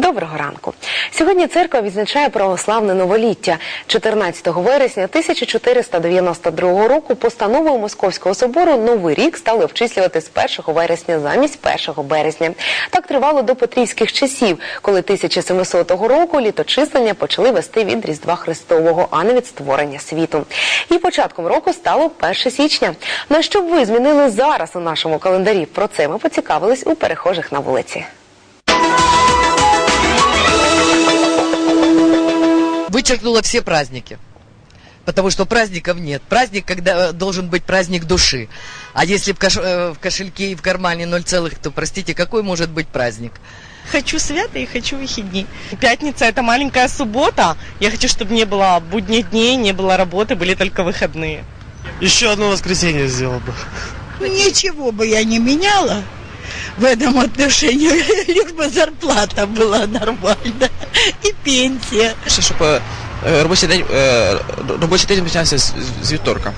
Доброго ранку. Сьогодні церква відзначає православне новоліття. 14 вересня 1492 року постановою Московського собору новий рік стали обчислювати з 1 вересня замість 1 березня. Так тривало до Петрівських часів, коли 1700 року літочислення почали вести від Різдва Христового, а не від створення світу. І початком року стало 1 січня. На що б ви змінили зараз у нашому календарі? Про це ми поцікавились у перехожих на вулиці. Вычеркнула все праздники. Потому что праздников нет. Праздник, когда э, должен быть праздник души. А если в, кош- э, в кошельке и в кармане 0 целых, то, простите, какой может быть праздник? Хочу свято и хочу выходни. Пятница это маленькая суббота. Я хочу, чтобы не было будних дней, не было работы, были только выходные. Еще одно воскресенье сделал бы. Ничего бы я не меняла в этом отношении, лишь бы зарплата была нормальная и пенсія. Ще, щоб е, робочий день, е, робочий день починався з, з вівторка.